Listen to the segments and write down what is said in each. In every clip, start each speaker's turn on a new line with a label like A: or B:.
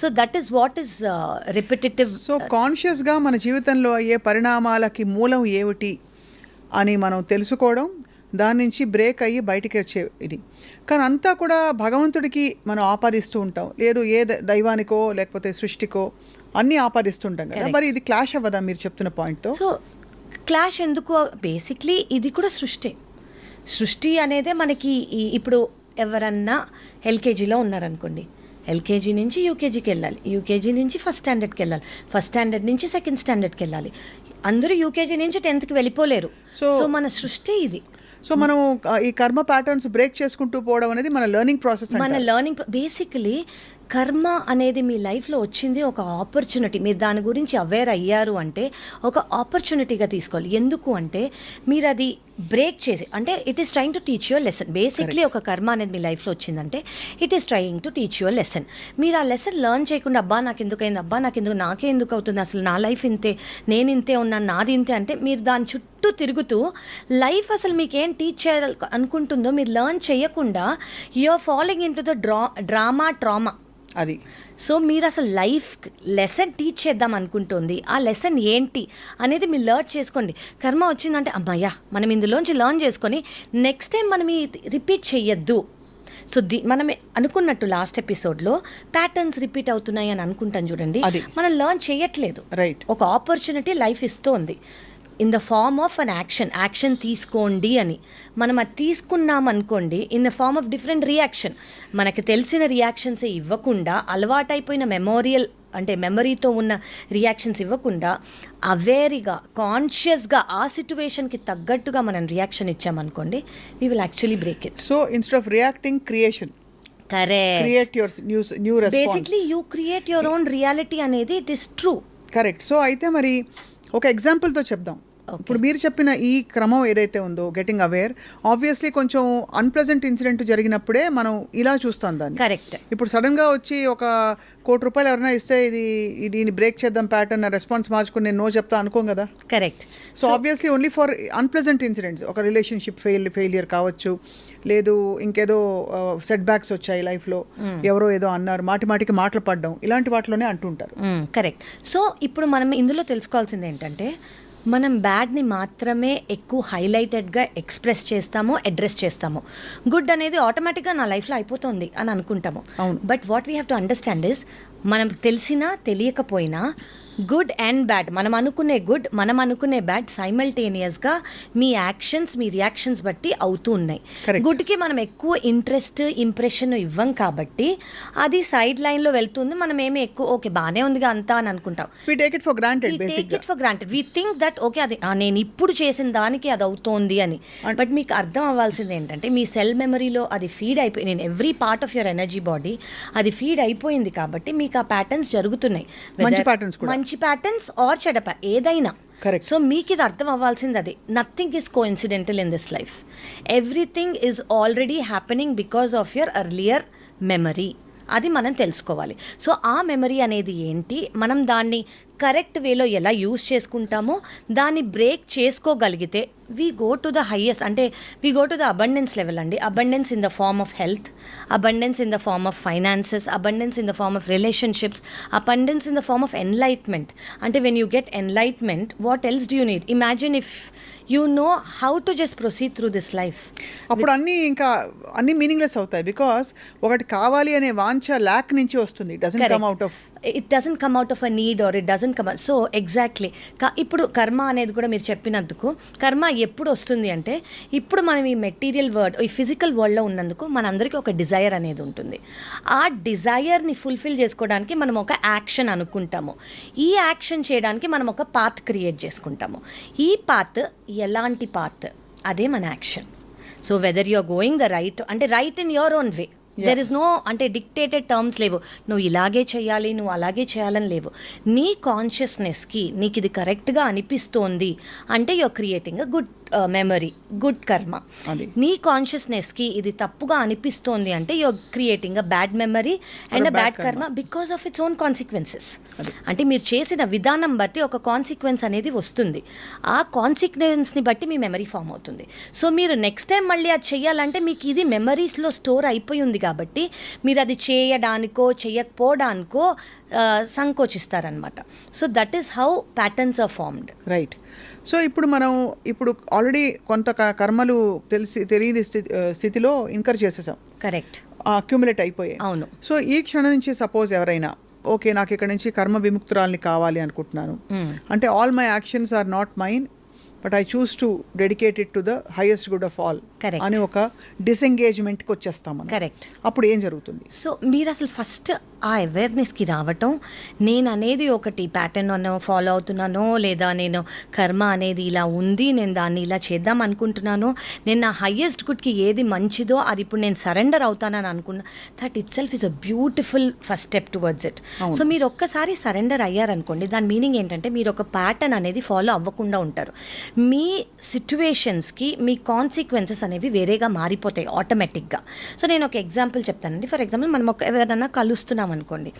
A: So that is what is repetitive
B: so కాన్షియస్గా మన జీవితంలో అయ్యే పరిణామాలకి మూలం ఏమిటి అని మనం తెలుసుకోవడం దాని నుంచి బ్రేక్ అయ్యి బయటికి వచ్చే ఇది కానీ అంతా కూడా భగవంతుడికి మనం ఆపాదిస్తూ ఉంటాం. లేదు ఏ దైవానికో లేకపోతే సృష్టికో అన్నీ ఆపాదిస్తుంటాం కదా. మరి ఇది క్లాష్ అవ్వదా మీరు చెప్తున్న పాయింట్తో?
A: సో క్లాష్ ఎందుకు బేసిక్లీ ఇది కూడా సృష్టి. సృష్టి అనేదే మనకి ఇప్పుడు ఎవరన్నా ఎల్కేజీలో ఉన్నారనుకోండి. ఎల్కేజీ నుంచి యూకేజీకి వెళ్ళాలి. యూకేజీ నుంచి ఫస్ట్ స్టాండర్డ్కి వెళ్ళాలి. ఫస్ట్ స్టాండర్డ్ నుంచి సెకండ్ స్టాండర్డ్కి వెళ్ళాలి. అందరూ యూకేజీ నుంచి టెన్త్కి వెళ్ళిపోలేరు. సో మన సృష్టి ఇది.
B: సో మనం ఈ కర్మ ప్యాటర్న్స్ బ్రేక్ చేసుకుంటూ పోవడం అనేది మన లెర్నింగ్ ప్రాసెస్
A: మన లెర్నింగ్ బేసికలీ కర్మ అనేది మీ లైఫ్లో వచ్చింది ఒక ఆపర్చునిటీ మీరు దాని గురించి అవేర్ అయ్యారు అంటే ఒక ఆపర్చునిటీగా తీసుకోవాలి. ఎందుకు అంటే మీరు అది బ్రేక్ చేసి అంటే it is trying to teach your lesson basically ఒక కర్మ అనేది మీ లైఫ్లో వచ్చిందంటే it is trying to teach your lesson మీరు ఆ లెసన్ లెర్న్ చేయకుండా అబ్బా నాకు ఎందుకు అయింది అబ్బా నాకు ఎందుకు నాకే ఎందుకు అవుతుంది? అసలు నా లైఫ్ ఇంతే నేను ఇంతే ఉన్నాను నాది ఇంతే అంటే మీరు దాని చుట్టూ తిరుగుతూ లైఫ్ అసలు మీకు టీచ్ చేయాలి అనుకుంటుందో మీరు లెర్న్ చేయకుండా you're following into the draw drama trauma
B: అది.
A: సో మీరు అసలు లైఫ్ లెసన్ టీచ్ చేద్దాం అనుకుంటుంది. ఆ లెసన్ ఏంటి అనేది మీరు లర్న్ చేసుకోండి. కర్మ వచ్చిందంటే అమ్మయ్యా మనం ఇందులోంచి లర్న్ చేసుకొని నెక్స్ట్ టైం మనం రిపీట్ చెయ్యొద్దు. సో ది మనం అనుకున్నట్టు లాస్ట్ ఎపిసోడ్లో ప్యాటర్న్స్ రిపీట్ అవుతున్నాయి అని అనుకుంటాం చూడండి.
B: అది.
A: మనం లర్న్ చేయట్లేదు
B: రైట్.
A: ఒక ఆపర్చునిటీ లైఫ్ ఇస్తోంది. In the form of an action action తీసుకోండి అని. మనం అది తీసుకున్నాం అనుకోండి in the form of different reaction మనకి తెలిసిన రియాక్షన్స్ ఇవ్వకుండా అలవాటైపోయిన మెమోరియల్ అంటే మెమరీతో ఉన్న రియాక్షన్స్ ఇవ్వకుండా అవేర్గా కాన్షియస్గా ఆ సిచ్యువేషన్కి తగ్గట్టుగా మనం reaction ఇచ్చామనుకోండి we will actually break it
B: so instead of reacting creation
A: correct
B: create your new new
A: basically you create your own reality అనేది it is true
B: correct so అయితే మరి ఒక ఎగ్జాంపుల్తో చెప్దాం. ఇప్పుడు మీరు చెప్పిన ఈ క్రమం ఏదైతే ఉందో గెటింగ్ అవేర్ ఆబ్వియస్లీ కొంచెం అన్ప్లెజెంట్ ఇన్సిడెంట్ జరిగినప్పుడే మనం ఇలా చూస్తాం దాన్ని.
A: కరెక్ట్
B: ఇప్పుడు సడన్గా వచ్చి ఒక కోటి రూపాయలు ఎవరైనా ఇస్తే ఇది దీన్ని బ్రేక్ చేద్దాం ప్యాటర్న్ రెస్పాన్స్ మార్చుకుని నేను నో చెప్తా అనుకోం కదా?
A: Correct
B: so obviously only for unpleasant incidents ఒక రిలేషన్షిప్ ఫెయిల్ ఫెయిలియర్ కావచ్చు. లేదు ఇంకేదో సెట్ బ్యాక్స్ వచ్చాయి లైఫ్లో ఎవరో ఏదో అన్నారు మాటి మాటికి మాటలు పడడం. ఇలాంటి వాటిలోనే అంటుంటారు.
A: కరెక్ట్ సో ఇప్పుడు మనం ఇందులో తెలుసుకోవాల్సింది ఏంటంటే మనం బ్యాడ్ని మాత్రమే ఎక్కువ హైలైటెడ్గా ఎక్స్ప్రెస్ చేస్తాము అడ్రస్ చేస్తాము గుడ్ అనేది ఆటోమేటిక్గా నా లైఫ్లో అయిపోతుంది అని అనుకుంటాము
B: అవును.
A: But what we have to understand is మనం తెలిసినా తెలియకపోయినా గుడ్ అండ్ బ్యాడ్ మనం అనుకునే గుడ్ మనం అనుకునే బ్యాడ్ సైమల్టేనియస్గా మీ యాక్షన్స్ మీ రియాక్షన్స్ బట్టి అవుతూ ఉన్నాయి. గుడ్కి మనం ఎక్కువ ఇంట్రెస్ట్ ఇంప్రెషన్ ఇవ్వం కాబట్టి అది సైడ్ లైన్లో వెళ్తుంది. మనం ఏమి ఎక్కువ ఓకే బాగానే ఉందిగా అంతా అని అనుకుంటాం.
B: We take it for granted
A: take
B: బేసిక్గా
A: it for granted we think that okay అది నేను ఇప్పుడు చేసిన దానికి అది అవుతోంది అని. బట్ మీకు అర్థం అవ్వాల్సింది ఏంటంటే మీ సెల్ మెమరీలో అది ఫీడ్ అయిపోయి నేను every part of your energy body అది ఫీడ్ అయిపోయింది కాబట్టి మీకు ఆ ప్యాటర్న్స్ జరుగుతున్నాయి.
B: మంచి కూడా.
A: మంచి ప్యాటర్న్స్ ఆర్ చెడ ఏదైనా.
B: Correct.
A: సో మీకు ఇది అర్థం అవ్వాల్సింది అది. Nothing is coincidental in this life everything is already happening because of your earlier memory అది మనం తెలుసుకోవాలి. సో ఆ మెమరీ అనేది ఏంటి? మనం దాన్ని కరెక్ట్ వేలో ఎలా యూజ్ చేసుకుంటామో దాన్ని బ్రేక్ చేసుకోగలిగితే we go to the highest అంటే we go to the abundance level అండి. Abundance in the form of health abundance in the form of finances abundance in the form of relationships abundance in the form of enlightenment అంటే when you get enlightenment what else do you need imagine if you know how to just proceed through this life
B: అప్పుడు అన్నీ ఇంకా అన్ని meaningless అవుతాయి because ఒకటి కావాలి అనే వాంఛ ల్యాక్ నుంచి వస్తుంది. Doesn't come out of
A: it doesn't come out of a need or it doesn't come so exactly ఇప్పుడు కర్మ అనేది కూడా మీరు చెప్పినందుకు కర్మ ఎప్పుడు వస్తుంది అంటే ఇప్పుడు మనం ఈ మెటీరియల్ వరల్డ్ ఈ ఫిజికల్ వరల్డ్లో ఉన్నందుకు మనందరికీ ఒక డిజైర్ అనేది ఉంటుంది. ఆ డిజైర్ని ఫుల్ఫిల్ చేసుకోవడానికి మనం ఒక యాక్షన్ అనుకుంటాము. ఈ యాక్షన్ చేయడానికి మనం ఒక పాత్ క్రియేట్ చేసుకుంటాము. ఈ పాత్ ఎలాంటి పాత్ అదే మన action so whether you are going the right అంటే right in your own way there is no అంటే డిక్టేటెడ్ టర్మ్స్ లేవు. నువ్వు ఇలాగే చేయాలి నువ్వు అలాగే చేయాలని లేవు. నీ కాన్షియస్నెస్కి నీకు ఇది కరెక్ట్గా అనిపిస్తోంది అంటే your creating a good memory good కర్మ. నీ కాన్షియస్నెస్కి ఇది తప్పుగా అనిపిస్తోంది అంటే you're creating a bad memory and a bad కర్మ because of its own consequences అంటే మీరు చేసిన విధానం బట్టి ఒక కాన్సిక్వెన్స్ అనేది వస్తుంది. ఆ కాన్సిక్వెన్స్ని బట్టి మీ మెమరీ ఫామ్ అవుతుంది. సో మీరు నెక్స్ట్ టైం మళ్ళీ అది చేయాలంటే మీకు ఇది మెమరీస్లో స్టోర్ అయిపోయి ఉంది కాబట్టి మీరు అది చేయడానికో చేయకపోవడానికో ఆ, సంకోచిస్తారనమాట so that is how patterns are formed
B: right so ఇప్పుడు మనం ఇప్పుడు ఆల్రెడీ కొంత కర్మలు తెలిసి తెలియని స్థితిలో ఇన్కర్ చేసేసాం.
A: కరెక్ట్
B: అక్యుములేట్ అయిపోయాయి.
A: అవును.
B: సో ఈ క్షణం నుంచి సపోజ్ ఎవరైనా ఓకే నాకు ఇక్కడ నుంచి కర్మ విముక్తురాల్ని కావాలి అనుకుంటున్నాను. అంటే all my actions are not mine but I choose to dedicated to the highest good of all. అని ఒక డిసెంగేజ్మెంట్కి వచ్చేస్తాం
A: కరెక్ట్
B: అప్పుడు ఏం జరుగుతుంది?
A: సో మీరు అసలు ఫస్ట్ ఆ అవేర్నెస్కి రావటం నేను అనేది ఒకటి ప్యాటర్న్ అన్న ఫాలో అవుతున్నానో లేదా నేను కర్మ అనేది ఇలా ఉంది నేను దాన్ని ఇలా చేద్దాం అనుకుంటున్నానో నేను నా హయ్యెస్ట్ గుడ్కి ఏది మంచిదో అది ఇప్పుడు నేను సరెండర్ అవుతానని అనుకున్నా that itself is a beautiful first step towards it so మీరు ఒక్కసారి సరెండర్ అయ్యారనుకోండి దాని మీనింగ్ ఏంటంటే మీరు ఒక ప్యాటర్న్ అనేది ఫాలో అవ్వకుండా ఉంటారు. మీ సిట్యువేషన్స్కి మీ కాన్సిక్వెన్సెస్ అనేవి వేరేగా మారిపోతాయి ఆటోమేటిక్గా. సో నేను ఒక ఎగ్జాంపుల్ చెప్తానండి. ఫర్ ఎగ్జాంపుల్ మనం ఒక ఎవరైనా కలుస్తున్నాం అనుకోండి.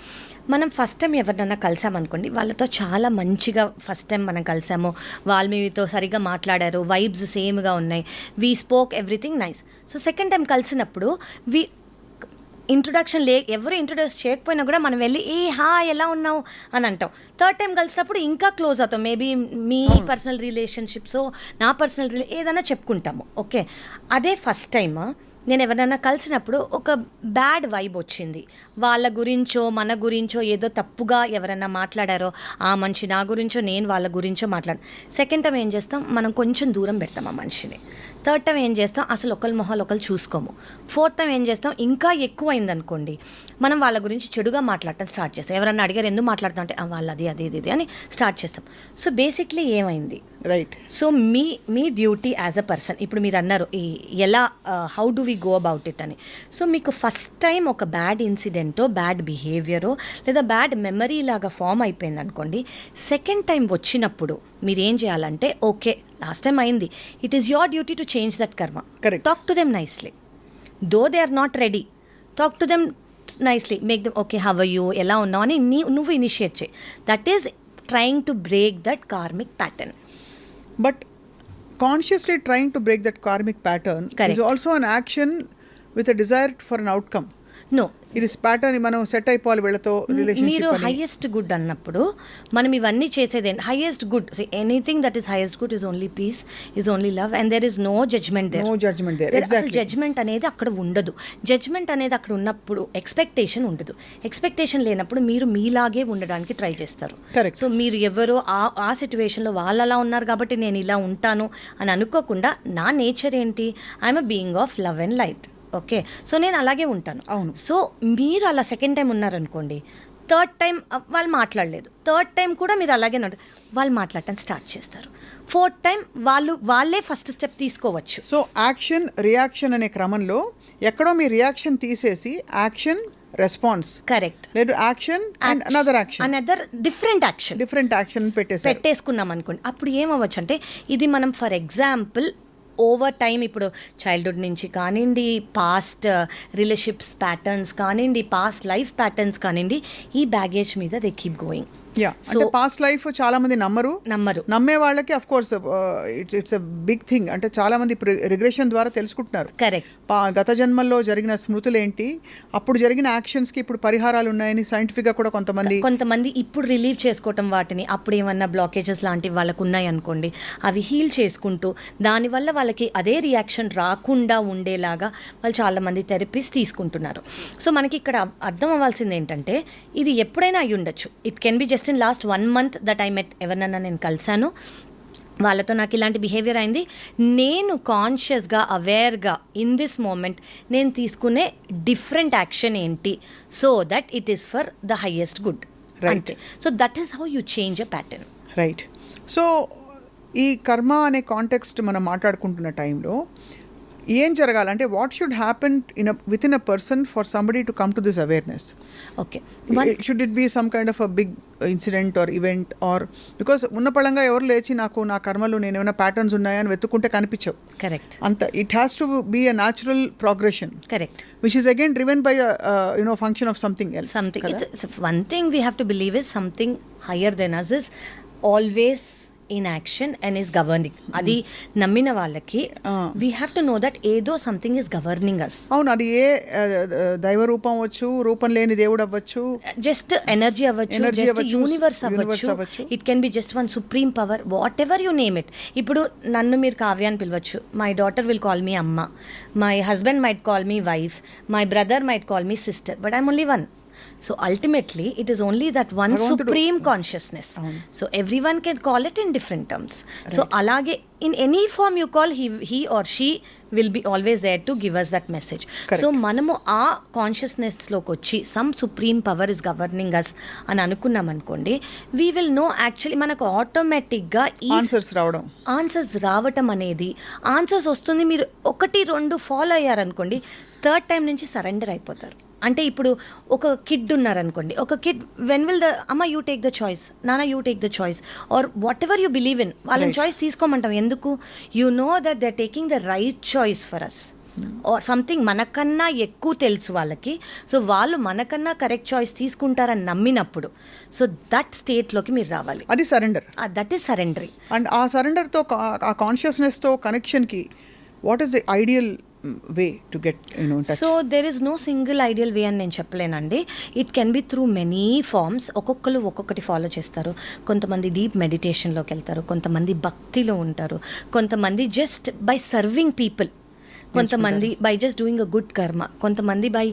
A: మనం ఫస్ట్ టైం ఎవరినైనా కలిసామనుకోండి వాళ్ళతో చాలా మంచిగా ఫస్ట్ టైం మనం కలిసాము. వాళ్ళు మీతో సరిగ్గా మాట్లాడారు వైబ్స్ సేమ్గా ఉన్నాయి. We spoke everything nice. So second time కలిసినప్పుడు వి ఇంట్రొడక్షన్ లే ఎవరు ఇంట్రొడ్యూస్ చేయకపోయినా కూడా మనం వెళ్ళి ఏ హా ఎలా ఉన్నావు? అని అంటాం. థర్డ్ టైం కలిసినప్పుడు ఇంకా క్లోజ్ అవుతాం. మేబీ మీ పర్సనల్ రిలేషన్షిప్స్ నా పర్సనల్ రిలే ఏదైనా చెప్పుకుంటాము. ఓకే అదే ఫస్ట్ టైం నేను ఎవరైనా కలిసినప్పుడు ఒక బ్యాడ్ వైబ్ వచ్చింది. వాళ్ళ గురించో మన గురించో ఏదో తప్పుగా ఎవరైనా మాట్లాడారో ఆ మనిషి నా గురించో నేను వాళ్ళ గురించో మాట్లాడు సెకండ్ టైం ఏం చేస్తాం? మనం కొంచెం దూరం పెడతాం ఆ మనిషిని. థర్డ్ టైం ఏం చేస్తాం? అసలు ఒకరి మొహాలు ఒకరు చూసుకోము. ఫోర్త్ టైం ఏం చేస్తాం? ఇంకా ఎక్కువ అయిందనుకోండి మనం వాళ్ళ గురించి చెడుగా మాట్లాడటం స్టార్ట్ చేస్తాం. ఎవరన్నా అడిగారు ఎందుకు మాట్లాడతాం అంటే "ఆ, వాళ్ళు అది అది ఇది ఇది అని స్టార్ట్ చేస్తాం. సో బేసిక్లీ ఏమైంది?
B: రైట్.
A: సో మీ మీ డ్యూటీ యాజ్ అ పర్సన్ ఇప్పుడు మీరు అన్నారు ఈ ఎలా how do we go about it అని. సో మీకు ఫస్ట్ టైం ఒక బ్యాడ్ ఇన్సిడెంటో బ్యాడ్ బిహేవియరో లేదా బ్యాడ్ మెమరీ లాగా ఫామ్ అయిపోయింది అనుకోండి సెకండ్ టైం వచ్చినప్పుడు మీరు ఏం చేయాలంటే ఓకే లాస్ట్ టైం అయింది. It is your duty to change that కర్మ
B: Correct.
A: Talk to them nicely though they are not ready talk to them nicely make them okay how you ఎలా ఉన్నావు? అని నీ నువ్వు ఇనిషియేట్ చేయి. That is trying to break that karmic pattern
B: but consciously trying to break that karmic pattern. Is also an action with a desire for an outcome
A: no
B: it is pattern మనం set అయిపోవాలి వీళ్ళతో
A: మీరు highest good అన్నప్పుడు మనం ఇవన్నీ చేసేది highest good anything that is highest good is only peace is only love and there is no judgement
B: no judgement there
A: అసలు
B: exactly
A: judgement అనేది అక్కడ ఉండదు. జడ్జ్మెంట్ అనేది అక్కడ ఉన్నప్పుడు ఎక్స్పెక్టేషన్ ఉండదు. ఎక్స్పెక్టేషన్ లేనప్పుడు మీరు మీలాగే ఉండడానికి ట్రై చేస్తారు.
B: Correct.
A: సో మీరు ఎవరో ఆ ఆ సిచ్యువేషన్లో వాళ్ళు అలా ఉన్నారు కాబట్టి నేను ఇలా ఉంటాను అని అనుకోకుండా నా నేచర్ ఏంటి? I'm a being of love and light okay. So నేను అలాగే ఉంటాను.
B: అవును.
A: సో మీరు అలా సెకండ్ టైం ఉన్నారనుకోండి థర్డ్ టైం వాళ్ళు మాట్లాడలేదు. థర్డ్ టైం కూడా మీరు అలాగే వాళ్ళు మాట్లాడటం స్టార్ట్ చేస్తారు. ఫోర్త్ టైం వాళ్ళు వాళ్ళే ఫస్ట్ స్టెప్ తీసుకోవచ్చు.
B: సో యాక్షన్ రియాక్షన్ అనే క్రమంలో ఎక్కడో మీ రియాక్షన్ తీసేసి యాక్షన్ రెస్పాన్స్.
A: కరెక్ట్.
B: లేదు action and another action
A: another different action
B: different action పెట్టేసారు
A: పెట్టేసుకున్నాం అనుకోండి అప్పుడు ఏమవ్వచ్చు అంటే ఇది మనం ఫర్ ఎగ్జాంపుల్ ఓవర్ టైం ఇప్పుడు చైల్డ్హుడ్ నుంచి కానివ్వండి పాస్ట్ రిలేషన్షిప్స్ ప్యాటర్న్స్ కానివ్వండి పాస్ట్ లైఫ్ ప్యాటర్న్స్ కానివ్వండి ఈ బ్యాగేజ్ మీద దే కీప్ గోయింగ్
B: యా అంటే పాస్ట్ లైఫ్ చాలా మంది నమ్మరు.
A: నమ్మరు.
B: నమ్మే వాళ్ళకి of course it's it's a big thing అంటే చాలా మంది రిగ్రెషన్ ద్వారా తెలుసుకుంటున్నారు.
A: కరెక్ట్
B: గత జన్మల్లో జరిగిన స్మృతులు ఏంటి అప్పుడు జరిగిన యాక్షన్స్కి ఇప్పుడు పరిహారాలు ఉన్నాయని సైంటిఫిక్గా కూడా కొంతమంది
A: కొంతమంది ఇప్పుడు రిలీవ్ చేసుకోవటం వాటిని అప్పుడు ఏమన్నా బ్లాకేజెస్ లాంటివి వాళ్ళకు ఉన్నాయి అనుకోండి అవి హీల్ చేసుకుంటూ దానివల్ల వాళ్ళకి అదే రియాక్షన్ రాకుండా ఉండేలాగా వాళ్ళు చాలామంది థెరపీస్ తీసుకుంటున్నారు. సో మనకి ఇక్కడ అర్థం అవ్వాల్సింది ఏంటంటే ఇది ఎప్పుడైనా అయి ఉండొచ్చు it can be just in last one month that I met ఎవరినన్నా నేను కలిశాను. వాళ్ళతో నాకు ఇలాంటి బిహేవియర్ అయింది. నేను కాన్షియస్గా అవేర్గా ఇన్ దిస్ మూమెంట్ నేను తీసుకునే డిఫరెంట్ యాక్షన్ ఏంటి? So that it is for the highest good. అంతే. So that is how you change a pattern
B: right so ఈ కర్మ అనే కాంటెక్స్ట్ మనం మాట్లాడుకుంటున్న టైంలో ఏం జరగాలంటే what should happen in with in a person for somebody to come to this awareness
A: okay one
B: should it be some kind of a big incident or event or because ఉన్న పళంగా ఎవరు లేచి నాకు నా కర్మలు నేను ఏమైనా ప్యాటర్న్స్ ఉన్నాయా అని వెతుక్కుంటే కనిపించవు.
A: కరెక్ట్
B: అంత it has to be a natural progression
A: correct
B: which is again driven by you know function of something else
A: something it's, it's one thing we have to believe is something higher than us in action and is governing. అది నమ్మిన వాళ్ళకి we have to know that ఏదో something is governing us
B: అవును అది ఏ దైవ రూపం అవ్వచ్చు రూపం లేని దేవుడు అవ్వచ్చు
A: జస్ట్ ఎనర్జీ అవ్వచ్చు
B: Energy
A: జస్ట్ యూనివర్స్ అవ్వచ్చు. It can be just one supreme power whatever you name it ఇప్పుడు నన్ను మీరు కావ్య అని పిలవచ్చు. My daughter will call me అమ్మ. My husband might call me wife my brother might call me sister but I'm only one so ultimately it is only that one supreme consciousness so everyone can call it in different terms so అలాగే in any form you call he he or she will be always there to give us that message so మనము ఆ కాన్షియస్నెస్లోకి వచ్చి some supreme power is governing us అని అనుకున్నాం అనుకోండి we will know actually మనకు ఆటోమేటిక్గా
B: ఆన్సర్స్ రావడం
A: ఆన్సర్స్ రావటం అనేది ఆన్సర్స్ వస్తుంది మీరు ఒకటి రెండు ఫాలో అయ్యారనుకోండి థర్డ్ టైం నుంచి సరెండర్ అయిపోతారు అంటే ఇప్పుడు ఒక కిడ్ ఉన్నారనుకోండి ఒక కిడ్ వెన్ విల్ ద అమ్మ యూ టేక్ ద చాయిస్ నాన్న you take the choice or whatever you believe in వాళ్ళని చాయిస్ తీసుకోమంటాం. ఎందుకు? You know that they taking the right choice for us or something మనకన్నా ఎక్కువ తెలుసు వాళ్ళకి. సో వాళ్ళు మనకన్నా కరెక్ట్ చాయిస్ తీసుకుంటారని నమ్మినప్పుడు. సో దట్ స్టేట్లోకి మీరు రావాలి.
B: అది surrender
A: that is surrendering
B: and ఆ సరెండర్తో ఆ కాన్షియస్నెస్తో కనెక్షన్కి what is the ideal way to get
A: so there is no single ideal way అని నేను చెప్పలేనండి. It can be through many forms ఒక్కొక్కరు ఒక్కొక్కటి ఫాలో చేస్తారు. కొంతమంది డీప్ మెడిటేషన్లోకి వెళ్తారు. కొంతమంది భక్తిలో ఉంటారు. కొంతమంది జస్ట్ బై సర్వింగ్ పీపుల్ కొంతమంది by just doing a good karma కొంతమంది by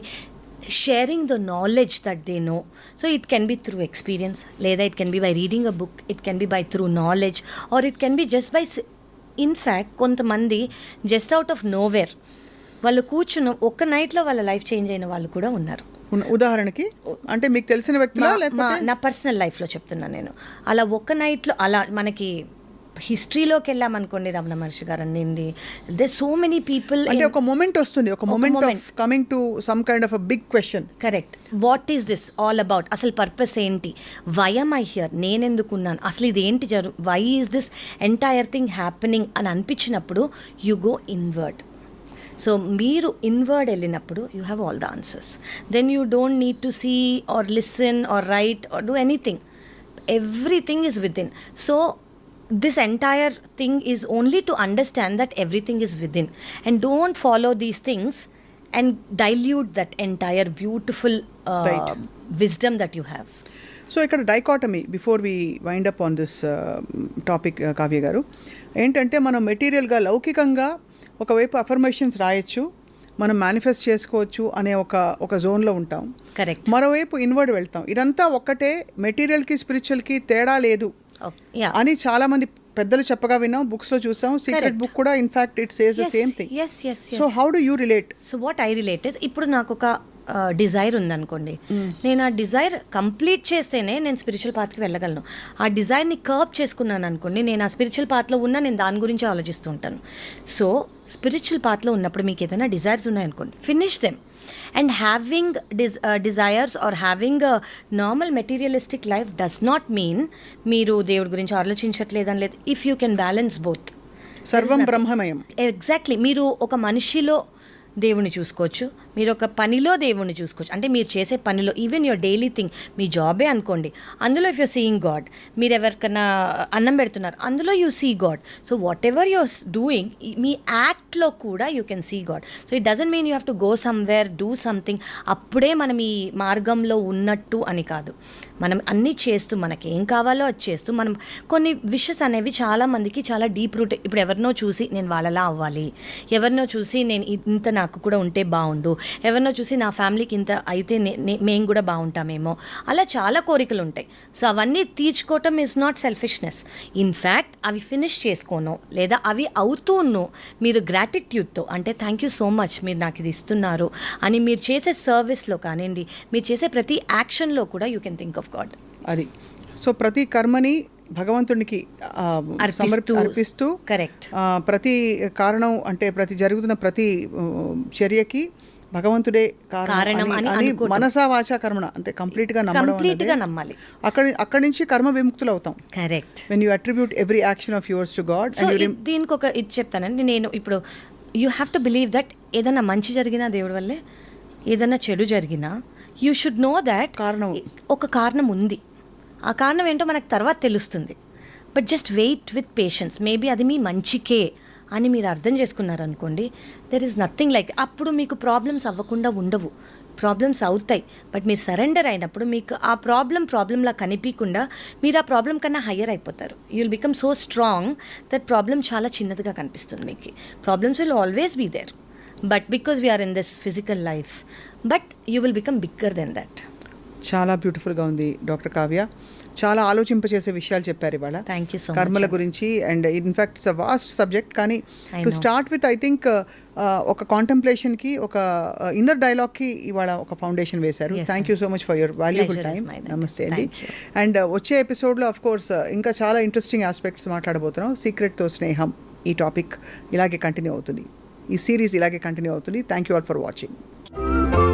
A: sharing the knowledge that they know so it can be through experience లేదా it can be by reading a book it can be by through knowledge or it can be just by in fact కొంతమంది just out of nowhere వాళ్ళు కూర్చున్న ఒక్క నైట్లో వాళ్ళ life change అయిన వాళ్ళు కూడా ఉన్నారు.
B: ఉన్న- ఉదాహరణకి అంటే మీకు తెలిసిన వ్యక్తులా లేకపోతే?
A: నా పర్సనల్ లైఫ్లో చెప్తున్నాను నేను. అలా ఒక్క నైట్లో అలా మనకి హిస్టరీలోకి వెళ్ళామనుకోండి రమణ మహర్షి గారు అన్నింది. దే సో మెనీ పీపుల్
B: అంటే ఒక మొమెంట్ వస్తుంది ఒక moment coming to some kind of a big question
A: correct what is this all about అసలు పర్పస్ ఏంటి? వై ఐ హియర్ నేనెందుకున్నాను అసలు ఇది ఏంటి జరు why is this entire thing happening అని అనిపించినప్పుడు యు గో ఇన్వర్డ్ సో మీరు ఇన్వర్డ్ వెళ్ళినప్పుడు you have all the answers then you don't need to see or listen or write or do anything everything is with in so this entire thing is only to understand that everything is within and don't follow these things and dilute that entire beautiful uh,
B: Right.
A: wisdom that you have
B: so ఇక్కడ dichotomy before we wind up on this topic Kavya garu ఏంటంటే మనం మెటీరియల్గా లౌకికంగా ఒకవైపు affirmations రాయొచ్చు మనం manifest చేసుకోవచ్చు అనే ఒక ఒక జోన్లో ఉంటాం.
A: Correct.
B: మరోవైపు ఇన్వర్డ్ వెళ్తాం. ఇదంతా ఒక్కటే మెటీరియల్కి స్పిరిచువల్కి తేడా లేదు
A: yeah.
B: అని చాలా మంది పెద్దలు చెప్పగా విన్నాం బుక్స్లో చూసాం. సీక్రెట్. బుక్ కూడా in fact it says the same thing so how do you relate
A: so what I relate is ఇప్పుడు నాకు ఒక డిజైర్ ఉందనుకోండి. నేను ఆ డిజైర్ కంప్లీట్ చేస్తేనే నేను స్పిరిచువల్ పాత్కి వెళ్ళగలను. ఆ డిజైర్ని కర్బ్ చేసుకున్నాను అనుకోండి నేను ఆ స్పిరిచువల్ పాత్లో ఉన్నా నేను దాని గురించి ఆలోచిస్తూ ఉంటాను. సో స్పిరిచువల్ పాత్లో ఉన్నప్పుడు మీకు ఏదైనా డిజైర్స్ ఉన్నాయనుకోండి finish them and having these desires or having normal materialistic life does not mean మీరు దేవుడి గురించి ఆలోచించట్లేదని లేదు. If you can balance both
B: సర్వం బ్రహ్మమయం.
A: ఎగ్జాక్ట్లీ మీరు ఒక మనిషిలో దేవుణ్ణి చూసుకోవచ్చు. మీరు ఒక పనిలో దేవుణ్ణి చూసుకోవచ్చు. అంటే మీరు చేసే పనిలో ఈవెన్ యువర్ డైలీ థింగ్ మీ జాబే అనుకోండి. అందులో ఇఫ్ యూ సీయింగ్ గాడ్ మీరు ఎవరికైనా అన్నం పెడుతున్నారు అందులో you see God so whatever you're doing మీ యాక్ట్లో కూడా you can see God so it doesn't mean you have to go somewhere do something అప్పుడే మనం ఈ మార్గంలో ఉన్నట్టు అని కాదు. మనం అన్నీ చేస్తూ మనకి ఏం కావాలో అది చేస్తూ మనం కొన్ని విషెస్ అనేవి చాలామందికి చాలా డీప్ రూట్. ఇప్పుడు ఎవరినో చూసి నేను వాళ్ళలా అవ్వాలి ఎవరినో చూసి నేను ఇంత నాకు కూడా ఉంటే బాగుండు ఎవరినో చూసి నా ఫ్యామిలీకి ఇంత అయితే నే- నే- మేము కూడా బాగుంటామేమో అలా చాలా కోరికలు ఉంటాయి. సో అవన్నీ తీర్చుకోవటం is not selfishness in fact అవి ఫినిష్ చేసుకోను లేదా అవి అవుతూను మీరు గ్రాటిట్యూడ్తో అంటే థ్యాంక్ యూ సో మచ్ మీరు నాకు ఇది ఇస్తున్నారు అని మీరు చేసే సర్వీస్లో కానివ్వండి మీరు చేసే ప్రతి యాక్షన్లో కూడా you can think of God
B: అది. సో ప్రతి కర్మని భగవంతునికి ఆ,
A: అర్పిస్తూ-
B: సమర్ప- అర్పిస్తూ
A: Correct.
B: ఆ, ప్రతి కారణం అంటే ప్రతి జరుగుతున్న ప్రతి చర్యకి భగవంతుడే
A: కారణం అని.
B: మనసా వాచా కర్మణ అంటే కంప్లీట్గా నమ్మడం కంప్లీట్గా
A: నమ్మాలి.
B: అక్కడి అక్కడి నుంచి కర్మ విముక్తులు అవుతాం.
A: Correct.
B: When you attribute every action of yours to God
A: దీనికి ఒక ఇది చెప్తానండి. నేను ఇప్పుడు you have to believe that ఏదైనా మంచి జరిగినా దేవుడి వల్లే ఏదైనా చెడు జరిగినా యూ షుడ్ నో దాట్
B: కారణం.
A: ఒక కారణం ఉంది. ఆ కారణం ఏంటో మనకు తర్వాత తెలుస్తుంది. But just wait with patience maybe అది మీ మంచికే అని మీరు అర్థం చేసుకున్నారనుకోండి దెర్ ఇస్ నథింగ్ లైక్ అప్పుడు మీకు ప్రాబ్లమ్స్ అవ్వకుండా ఉండవు. ప్రాబ్లమ్స్ అవుతాయి. బట్ మీరు సరెండర్ అయినప్పుడు మీకు ఆ ప్రాబ్లం ప్రాబ్లంలా కనిపించకుండా మీరు ఆ ప్రాబ్లం కన్నా హయ్యర్ అయిపోతారు. You will become so strong that problem చాలా చిన్నదిగా కనిపిస్తుంది మీకు. Problems will always be there but because we're in this physical life but you will become bigger then that
B: చాలా బ్యూటిఫుల్గా ఉంది డాక్టర్ కావ్య చాలా ఆలోచింపచేసే విషయాలు చెప్పారు ఇవాళ
A: so much.
B: కర్మల గురించి and in fact it's a vast subject కానీ to. Start with I think ఒక కాంటెంప్లేషన్కి ఒక ఇన్నర్ డైలాగ్కి ఇవాళ ఒక ఫౌండేషన్ వేశారు thank. You so much for your valuable time. నమస్తే అండి. అండ్ వచ్చే ఎపిసోడ్లో ఆఫ్ కోర్స్ ఇంకా చాలా ఇంట్రెస్టింగ్ ఆస్పెక్ట్స్ మాట్లాడబోతున్నాం సీక్రెట్తో స్నేహం ఈ టాపిక్ ఇలాగే కంటిన్యూ అవుతుంది ఈ సిరీస్ ఇలాగే కంటిన్యూ అవుతుంది. Thank you all for watching